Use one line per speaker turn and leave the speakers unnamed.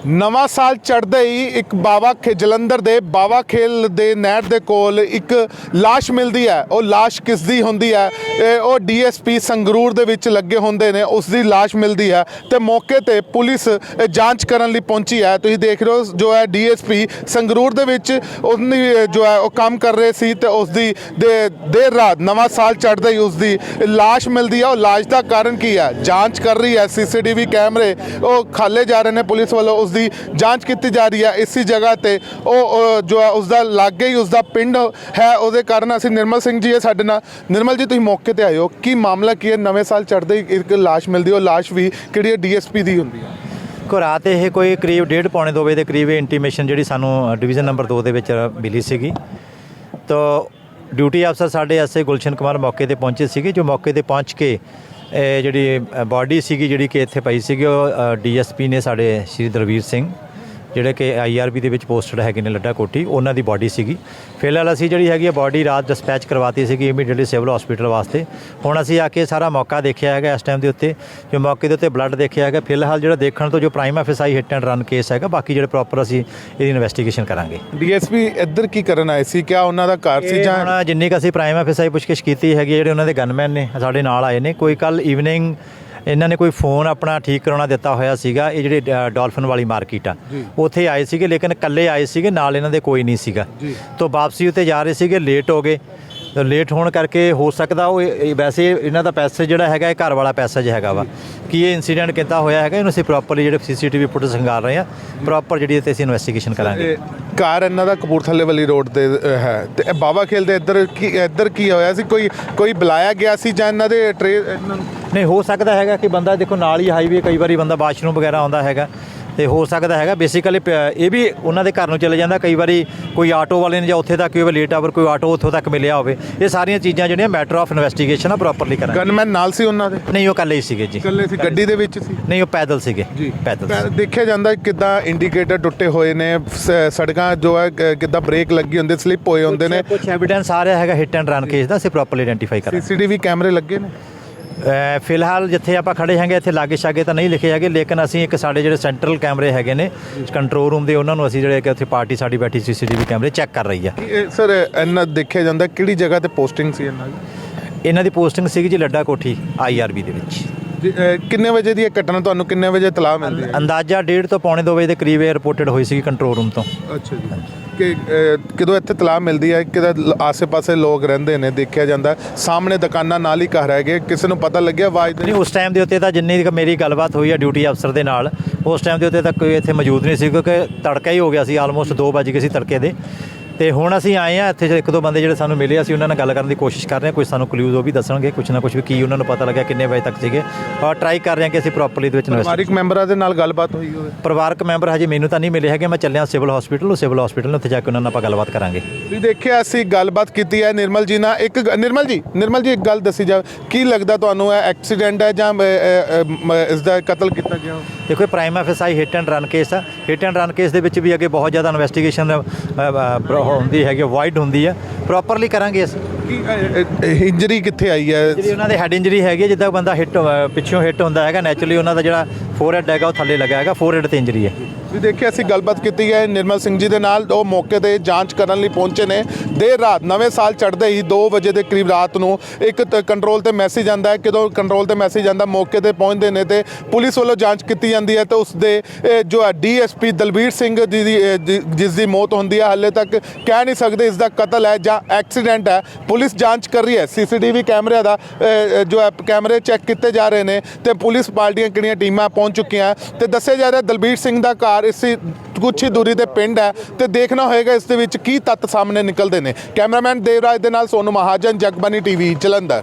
ਨਵਾਂ ਸਾਲ ਚੜ੍ਹਦੇ ਹੀ ਇੱਕ ਬਾਵਾ ਖੇ ਜਲੰਧਰ ਦੇ ਬਾਵਾ ਖੇਲ ਦੇ ਨਹਿਰ ਦੇ ਕੋਲ ਇੱਕ লাশ ਮਿਲਦੀ ਹੈ ਉਹ লাশ ਕਿਸ ਦੀ ਹੁੰਦੀ ਹੈ ਇਹ ਉਹ ਡੀਐਸਪੀ ਸੰਗਰੂਰ ਦੇ ਵਿੱਚ ਲੱਗੇ ਹੁੰਦੇ ਨੇ ਉਸ ਦੀ লাশ ਮਿਲਦੀ ਹੈ ਤੇ ਮੌਕੇ ਤੇ ਪੁਲਿਸ ਇਹ ਜਾਂਚ ਕਰਨ ਲਈ ਪਹੁੰਚੀ ਹੈ ਤੁਸੀਂ ਦੇਖ ਰਹੇ ਹੋ ਜੋ ਹੈ ਡੀਐਸਪੀ ਸੰਗਰੂਰ ਦੇ ਵਿੱਚ ਉਸਨੇ ਜੋ ਹੈ ਉਹ ਕੰਮ ਕਰ ਰਹੇ ਸੀ ਤੇ ਉਸ ਦੀ ਦੇ- ਦੇਰ ਰਾਤ ਨਵਾਂ ਸਾਲ ਚੜ੍ਹਦੇ ਹੀ ਉਸ ਦੀ লাশ ਮਿਲਦੀ ਹੈ ਉਹ লাশ ਦਾ ਕਾਰਨ ਕੀ ਹੈ ਜਾਂਚ ਕਰ ਰਹੀ ਹੈ ਸੀਸੀਟੀਵੀ ਕੈਮਰੇ ਉਹ ਖਾਲੇ ਜਾ ਰਹੇ ਨੇ ਪੁਲਿਸ ਵੱਲੋਂ ਉਸ ਦੀ ਜਾਂਚ ਕੀਤੀ ਜਾ ਰਹੀ ਹੈ ਇਸੇ ਜਗ੍ਹਾ ਤੇ। ਉਹ ਜੋ ਉਸ ਦਾ ਲਾਗੇ ਹੀ ਉਸ ਦਾ ਪਿੰਡ ਹੈ, ਉਹਦੇ ਕਾਰਨ ਅਸੀਂ ਨਿਰਮਲ ਸਿੰਘ ਜੀ ਇਹ ਸਾਡੇ ਨਾਲ। ਨਿਰਮਲ ਜੀ, ਤੁਸੀਂ ਮੌਕੇ ਤੇ ਆਇਓ। ਕੀ ਮਾਮਲਾ ਕੀ ਹੈ? ਨਵੇਂ ਸਾਲ ਚੜ੍ਹਦੇ ਹੀ ਇੱਕ ਲਾਸ਼ ਮਿਲਦੀ ਉਹ ਲਾਸ਼ ਵੀ ਕਿਹੜੀ ਡੀਐਸਪੀ ਦੀ ਹੁੰਦੀ ਹੈ।
ਕੋ ਰਾਤ ਇਹ ਕੋਈ ਕਰੀਬ 1.5 ਪੌਣੇ 2 ਵਜੇ ਦੇ ਕਰੀਬ ਇੰਟੀਮੇਸ਼ਨ ਜਿਹੜੀ ਸਾਨੂੰ ਡਿਵੀਜ਼ਨ ਨੰਬਰ 2 ਦੇ ਵਿੱਚ ਮਿਲੀ ਸੀਗੀ। ਤਾਂ ਡਿਊਟੀ ਅਫਸਰ ਸਾਡੇ ਐਸਏ ਗੁਲਸ਼ਨ ਕੁਮਾਰ ਮੌਕੇ ਤੇ ਪਹੁੰਚੇ ਸੀਗੇ, ਜੋ ਮੌਕੇ ਤੇ ਪਹੁੰਚ ਕੇ ਇਹ ਜਿਹੜੀ ਬਾਡੀ ਸੀਗੀ ਜਿਹੜੀ ਕਿ ਇੱਥੇ ਪਈ ਸੀਗੀ, ਉਹ ਡੀਐਸਪੀ ਨੇ ਸਾਡੇ ਸ਼੍ਰੀ ਦਰਵੀਰ ਸਿੰਘ। ਜਿਹੜੇ ਕਿ ਆਈਆਰਬੀ ਦੇ ਵਿੱਚ ਪੋਸਟਡ ਹੈਗੇ ਨੇ ਲੱਡਾ ਕੋਟੀ ਉਹਨਾਂ ਦੀ ਬਾਡੀ ਸੀਗੀ। ਫਿਲਹਾਲ ਅਸੀਂ ਜਿਹੜੀ ਹੈਗੀ ਆ ਬਾਡੀ ਰਾਤ ਡਿਸਪੈਚ ਕਰਵਾਤੀ ਸੀਗੀ ਇਮੀਡੀਏਟਲੀ ਸਿਵਲ ਹਸਪੀਟਲ ਵਾਸਤੇ। ਹੁਣ ਅਸੀਂ ਆ ਕੇ ਸਾਰਾ ਮੌਕਾ ਦੇਖਿਆ ਹੈਗਾ ਇਸ ਟਾਈਮ ਦੇ ਉੱਤੇ ਜੋ ਮੌਕੇ ਦੇ ਉੱਤੇ ਬਲੱਡ ਦੇਖਿਆ ਹੈਗਾ। ਫਿਲਹਾਲ ਜਿਹੜਾ ਦੇਖਣ ਤੋਂ ਜੋ prime FSI hit and run case ਹੈਗਾ ਬਾਕੀ ਜਿਹੜੇ ਪ੍ਰੋਪਰ ਅਸੀਂ ਇਹਦੀ ਇਨਵੈਸਟੀਗੇਸ਼ਨ ਕਰਾਂਗੇ।
ਡੀਐਸਪੀ ਇੱਧਰ ਕੀ ਕਰਨ ਆਏ ਸੀ? ਕਿਆ ਉਹਨਾਂ ਦਾ ਘਰ ਸੀ ਜਾਂ
ਜਿੰਨੀ ਕੁ ਅਸੀਂ ਪ੍ਰਾਈਮ ਐਫਐਸਆਈ ਪੁੱਛਗਿੱਛ ਕੀਤੀ ਹੈਗੀ ਜਿਹੜੇ ਉਹਨਾਂ ਦੇ ਗਨਮੈਨ ਨੇ ਸਾਡੇ ਨਾਲ ਆਏ ਨੇ। ਕੋਈ ਕੱਲ ਈਵਨਿੰਗ ਇਹਨਾਂ ਨੇ ਕੋਈ ਫੋਨ ਆਪਣਾ ਠੀਕ ਕਰਾਉਣਾ ਦਿੱਤਾ ਹੋਇਆ ਸੀਗਾ ਇਹ ਜਿਹੜੇ ਡਾਲਫਿਨ ਵਾਲੀ ਮਾਰਕੀਟ ਆ। ਉੱਥੇ ਆਏ ਸੀਗੇ ਲੇਕਿਨ ਇਕੱਲੇ ਆਏ ਸੀਗੇ ਨਾਲ ਇਹਨਾਂ ਦੇ ਕੋਈ ਨਹੀਂ ਸੀਗਾ। ਤੋਂ ਵਾਪਸੀ ਉੱਤੇ ਜਾ ਰਹੇ ਸੀਗੇ ਲੇਟ ਹੋ ਗਏ। ਲੇਟ ਹੋਣ ਕਰਕੇ ਹੋ ਸਕਦਾ ਉਹ ਇਹ- ਇਹ ਵੈਸੇ ਇਹਨਾਂ ਦਾ ਪੈਸੇਜ ਜਿਹੜਾ ਹੈਗਾ ਇਹ ਘਰ ਵਾਲਾ ਪੈਸੇਜ ਹੈਗਾ ਵਾ। ਕੀ ਇਹ ਇਨਸੀਡੈਂਟ ਕਿੱਦਾਂ ਹੋਇਆ ਹੈਗਾ ਇਹਨੂੰ ਅਸੀਂ ਪ੍ਰੋਪਰਲੀ ਜਿਹੜੇ ਸੀਸੀਟੀਵੀ ਫੁਟੇਜ ਸੰਗਾਲ ਰਹੇ ਆ ਪ੍ਰੋਪਰ ਜਿਹੜੀ ਇਹ ਤੇ ਅਸੀਂ ਇਨਵੈਸਟੀਗੇਸ਼ਨ ਕਰਾਂਗੇ।
ਇਹ ਘਰ ਇਹਨਾਂ ਦਾ ਕਪੂਰਥਲੇ ਵਾਲੀ ਰੋਡ ਤੇ ਅ, ਹੈ। ਤੇ ਇਹ ਬਾਬਾ ਖੇਲ ਦੇ ਇੱਧਰ ਕੀ ਇੱਧਰ ਕੀ ਹੋਇਆ ਸੀ? ਕੋਈ ਕੋਈ ਬੁਲਾਇਆ ਗਿਆ ਸੀ ਜਾਂ ਇਹਨਾਂ ਦੇ ਟਰੇ ਇਹਨਾਂ ਨੂੰ
ਨਹੀਂ ਹੋ ਸਕਦਾ ਹੈਗਾ ਕਿ ਬੰਦਾ ਦੇਖੋ ਨਾਲ ਹੀ ਹਾਈਵੇ ਕਈ ਵਾਰੀ ਬੰਦਾ ਬਾਥਰੂਮ ਵਗੈਰਾ ਆਉਂਦਾ ਹੈਗਾ। ਤੇ ਹੋ ਸਕਦਾ ਹੈਗਾ। ਬੇਸਿਕਲੀ ਇਹ ਵੀ ਉਹਨਾਂ ਦੇ ਘਰ ਨੂੰ ਚਲੇ ਜਾਂਦਾ। ਕਈ ਵਾਰੀ ਕੋਈ ਆਟੋ ਵਾਲੇ ਨੇ ਜਾਂ ਉੱਥੇ ਤੱਕ ਕੋਈ ਲੇਟ ਆਵਰ ਕੋਈ ਆਟੋ ਉੱਥੋਂ ਤੱਕ ਮਿਲਿਆ ਹੋਵੇ। ਇਹ ਸਾਰੀਆਂ ਚੀਜ਼ਾਂ ਜਿਹੜੀਆਂ ਮੈਟਰ ਆਫ ਇਨਵੈਸਟੀਗੇਸ਼ਨ ਆ ਪ੍ਰੋਪਰਲੀ ਕਰਾਂਗੇ।
ਗਨਮੈਨ ਨਾਲ ਸੀ ਉਹਨਾਂ ਦੇ?
ਨਹੀਂ ਉਹ ਇਕੱਲੇ ਹੀ ਸੀਗੇ ਜੀ।
ਇਕੱਲੇ ਸੀ। ਗੱਡੀ ਦੇ ਵਿੱਚ ਸੀ?
ਨਹੀਂ ਉਹ ਪੈਦਲ ਸੀਗੇ। ਪੈਦਲ
ਪਰ ਦੇਖਿਆ ਜਾਂਦਾ ਕਿਦਾਂ ਇੰਡੀਕੇਟਰ ਟੁੱਟੇ ਹੋਏ ਨੇ ਸੜਕਾਂ ਜੋ ਹੈ ਕਿੱਦਾਂ ਬ੍ਰੇਕ ਲੱਗੀ ਹੁੰਦੀ ਸਲਿੱਪ ਹੋਏ ਹੁੰਦੇ ਨੇ।
ਕੁਝ ਐਵੀਡੈਂਸ ਆ ਰਿਹਾ ਹੈਗਾ ਹਿੱਟ ਐਂਡ ਰਨ ਕੇਸ ਦਾ ਅਸੀਂ ਪ੍ਰੋਪਰਲੀ ਆਇਡੈਂਟੀਫਾਈ ਕਰਾਂਗੇ।
ਸੀਸੀਟੀਵੀ ਕੈਮਰੇ ਲੱਗੇ ਨੇ?
ਫਿਲਹਾਲ ਜਿੱਥੇ ਆਪਾਂ ਖੜੇ ਹੈਗੇ ਇੱਥੇ ਲਾਗੇ ਛਾਗੇ ਤਾਂ ਨਹੀਂ ਲਿਖੇ ਹੈਗੇ ਲੇਕਿਨ ਅਸੀਂ ਇੱਕ ਸਾਡੇ ਜਿਹੜੇ ਸੈਂਟਰਲ ਕੈਮਰੇ ਹੈਗੇ ਨੇ ਕੰਟਰੋਲ ਰੂਮ ਦੇ ਉਹਨਾਂ ਨੂੰ ਅਸੀਂ ਜਿਹੜੇ ਕਿ ਉੱਥੇ ਪਾਰਟੀ ਸਾਡੀ ਬੈਠੀ ਸੀਸੀਟੀਵੀ ਕੈਮਰੇ ਚੈੱਕ ਕਰ ਰਹੀ ਆ।
ਸਰ ਇਹਨਾਂ ਦੇਖਿਆ ਜਾਂਦਾ ਕਿਹੜੀ ਜਗ੍ਹਾ ਤੇ ਪੋਸਟਿੰਗ ਸੀ ਇਹਨਾਂ ਦੀ?
ਇਹਨਾਂ ਦੀ ਪੋਸਟਿੰਗ ਸੀਗੀ ਜੀ ਲੱਡਾ ਕੋਠੀ ਆਈਆਰਬੀ ਦੇ ਵਿੱਚ।
ਕਿੰਨੇ ਵਜੇ ਦੀ ਇਹ ਘਟਨਾ ਤੁਹਾਨੂੰ ਕਿੰਨੇ ਵਜੇ ਤਲਾਹ ਮਿਲਦੀ ਹੈ?
ਅੰਦਾਜ਼ਾ 1.5 ਤੋਂ ਪੌਣੇ 2 ਵਜੇ ਦੇ ਕਰੀਬ ਇਹ ਰਿਪੋਰਟਡ ਹੋਈ ਸੀਗੀ ਕੰਟਰੋਲ ਰੂਮ ਤੋਂ।
ਅੱਛਾ ਜੀ। ਕਿ ਕਿਦੋਂ ਇੱਥੇ ਤਲਾਹ ਮਿਲਦੀ ਹੈ ਕਿਦਾ ਆਸੇ-ਪਾਸੇ ਲੋਕ ਰਹਿੰਦੇ ਨੇ, ਦੇਖਿਆ ਜਾਂਦਾ। ਸਾਹਮਣੇ ਦੁਕਾਨਾਂ ਨਾਲ ਹੀ ਘਰ ਹੈਗੇ ਕਿਸੇ ਨੂੰ ਪਤਾ ਲੱਗਿਆ, ਆਵਾਜ਼
ਨਹੀਂ, ਉਸ ਟਾਈਮ ਦੇ ਉੱਤੇ ਤਾਂ ਜਿੰਨੀ ਮੇਰੀ ਗੱਲਬਾਤ ਹੋਈ ਹੈ ਡਿਊਟੀ ਅਫਸਰ ਦੇ ਨਾਲ, ਉਸ ਟਾਈਮ ਦੇ ਉੱਤੇ ਤਾਂ ਕੋਈ ਇੱਥੇ ਮੌਜੂਦ ਨਹੀਂ ਸੀ, ਕਿਉਂਕਿ ਤੜਕਾ ਹੀ ਹੋ ਗਿਆ ਸੀ ਆਲਮੋਸਟ 2 ਵਜ ਗਏ ਸੀ ਤੜਕੇ ਦੇ। ਤੇ ਹੁਣ ਅਸੀਂ ਆਏ ਆ ਇੱਥੇ ਇੱਕ ਦੋ ਬੰਦੇ ਜਿਹੜੇ ਸਾਨੂੰ ਮਿਲੇ ਅਸੀਂ ਉਹਨਾਂ ਨਾਲ ਗੱਲ ਕਰਨ ਦੀ ਕੋਸ਼ਿਸ਼ ਕਰ ਰਹੇ ਹਾਂ। ਕੁਝ ਸਾਨੂੰ ਕਲੂਜ਼ ਉਹ ਵੀ ਦੱਸਣਗੇ ਕੁਝ ਨਾ ਕੁਝ ਵੀ ਕੀ ਉਹਨਾਂ ਨੂੰ ਪਤਾ ਲੱਗਿਆ ਕਿੰਨੇ ਵਜੇ ਤੱਕ ਸੀਗੇ। ਔਰ ਟਰਾਈ ਕਰ ਰਹੇ ਹਾਂ ਕਿ ਅਸੀਂ ਪ੍ਰੋਪਰਲੀ ਦੇ ਵਿੱਚ ਇਨਵੈਸਟ
ਪਰਿਵਾਰਿਕ ਮੈਂਬਰਾਂ ਦੇ ਨਾਲ ਗੱਲਬਾਤ ਹੋਈ ਹੋਵੇ।
ਪਰਿਵਾਰਕ ਮੈਂਬਰ ਹਜੇ ਮੈਨੂੰ ਤਾਂ ਨਹੀਂ ਮਿਲੇ ਹੈਗੇ ਮੈਂ ਚੱਲਿਆ ਸਿਵਲ ਹਸਪੀਟਲ ਉਹ ਸਿਵਲ ਹਸਪੀਟਲ ਉੱਥੇ ਜਾ ਕੇ ਉਹਨਾਂ ਨਾਲ ਆਪਾਂ ਗੱਲਬਾਤ ਕਰਾਂਗੇ।
ਤੁਸੀਂ ਦੇਖਿਆ ਅਸੀਂ ਗੱਲਬਾਤ ਕੀਤੀ ਹੈ। ਨਿਰਮਲ ਜੀ ਨਾਲ ਇੱਕ ਗ- ਨਿਰਮਲ ਜੀ ਨਿਰਮਲ ਜੀ ਇੱਕ ਗੱਲ ਦੱਸੀ ਜਾ ਕੀ ਲੱਗਦਾ ਤੁਹਾਨੂੰ ਇਹ ਐਕਸੀਡੈਂਟ ਹੈ ਜਾਂ ਅ, ਅ, ਅ, ਮ- ਇਸ ਦਾ ਕਤਲ ਕੀਤਾ ਗਿਆ?
ਦੇਖੋ ਇਹ prime FSI hit and run case ਆ। ਹਿੱਟ ਐਂਡ ਰਨ ਕੇਸ ਦੇ ਵਿੱਚ ਵੀ ਅੱਗੇ ਬਹੁਤ ਜ਼ਿਆਦਾ ਇਨਵੈਸਟੀਗੇਸ਼ਨ ਹੁੰਦੀ ਹੈਗੀ ਵਾਈਡ ਹੁੰਦੀ ਹੈ ਪ੍ਰੋਪਰਲੀ ਕਰਾਂਗੇ ਅਸੀਂ।
ਕੀ ਇੰਜਰੀ ਕਿੱਥੇ ਆਈ ਹੈ?
ਜਿਹੜੀ ਉਹਨਾਂ ਦੇ ਹੈਡ ਇੰਜਰੀ ਹੈਗੀ ਹੈ, ਜਿੱਦਾਂ ਬੰਦਾ ਹਿੱਟ ਪਿੱਛੋਂ ਹਿੱਟ ਹੁੰਦਾ ਹੈਗਾ ਨੈਚੁਰਲੀ ਉਹਨਾਂ ਦਾ ਜਿਹੜਾ ਫੋਰਹੈਡ ਹੈਗਾ ਉਹ ਥੱਲੇ ਲੱਗਾ ਹੈਗਾ ਫੋਰਹੈਡ ਤੇ ਇੰਜਰੀ ਹੈ।
ਤੁਸੀਂ ਦੇਖਿਆ ਅਸੀਂ ਗੱਲਬਾਤ ਕੀਤੀ ਹੈ ਨਿਰਮਲ ਸਿੰਘ ਜੀ ਦੇ ਨਾਲ ਉਹ ਮੌਕੇ ਤੇ ਜਾਂਚ ਕਰਨ ਲਈ ਪਹੁੰਚੇ ਨੇ। ਦੇਰ ਰਾਤ ਨਵੇਂ ਸਾਲ ਚੜ੍ਹਦੇ ਹੀ 2 ਵਜੇ ਦੇ ਕਰੀਬ ਰਾਤ ਨੂੰ ਇੱਕ ਤ- ਕੰਟਰੋਲ ਤੇ ਮੈਸੇਜ ਆਂਦਾ ਹੈ। ਕਿਦੋਂ ਕੰਟਰੋਲ ਤੇ ਮੈਸੇਜ ਆਂਦਾ ਮੌਕੇ ਤੇ ਪਹੁੰਚਦੇ ਨੇ ਤੇ ਪੁਲਿਸ ਵੱਲੋਂ ਜਾਂਚ ਕੀਤੀ ਜਾਂਦੀ ਹੈ ਤੇ ਉਸ ਦੇ ਇਹ ਜੋ ਹੈ ਡੀਐਸਪੀ ਦਲਬੀਰ ਸਿੰਘ ਜੀ ਦੀ ਇਹ ਜਿ- ਜਿਸ ਦੀ ਮੌਤ ਹੁੰਦੀ ਹੈ ਹਾਲੇ ਤੱਕ ਕਹਿ ਨਹੀਂ ਸਕਦੇ ਇਸ ਦਾ ਕਤਲ ਹੈ ਜਾਂ ਐਕਸੀਡੈਂਟ ਹੈ। ਪੁਲਿਸ ਜਾਂਚ ਕਰ ਰਹੀ ਹੈ। ਸੀਸੀਟੀਵੀ ਕੈਮਰਿਆਂ ਦਾ ਅ, ਅ, ਜੋ ਹੈ ਕੈਮਰੇ ਚੈੱਕ ਕੀਤੇ ਜਾ ਰਹੇ ਨੇ ਤੇ ਪੁਲਿਸ ਪਾਰਟੀਆਂ ਕਿਹੜੀਆਂ ਟੀਮਾਂ ਪਹੁੰਚ ਚੁੱਕੀਆਂ ਤੇ ਦੱਸਿਆ ਜਾ ਰਿਹਾ ਦਲਬੀਰ ਸਿੰਘ ਦਾ ਘਰ ਇਸ ਕੁਛ ਹੀ ਦੂਰੀ ਤੇ ਪਿੰਡ ਹੈ ਤੇ ਦੇਖਣਾ ਹੋਏਗਾ ਇਸ ਦੇ ਵਿੱਚ ਕੀ ਤੱਤ ਸਾਹਮਣੇ ਨਿਕਲਦੇ ਨੇ। ਕੈਮਰਾਮੈਨ ਦੇਵਰਾਜ ਦੇ ਨਾਲ ਸੋਨੂ ਮਹਾਜਨ ਜਗਬਾਨੀ ਟੀਵੀ ਜਲੰਧਰ।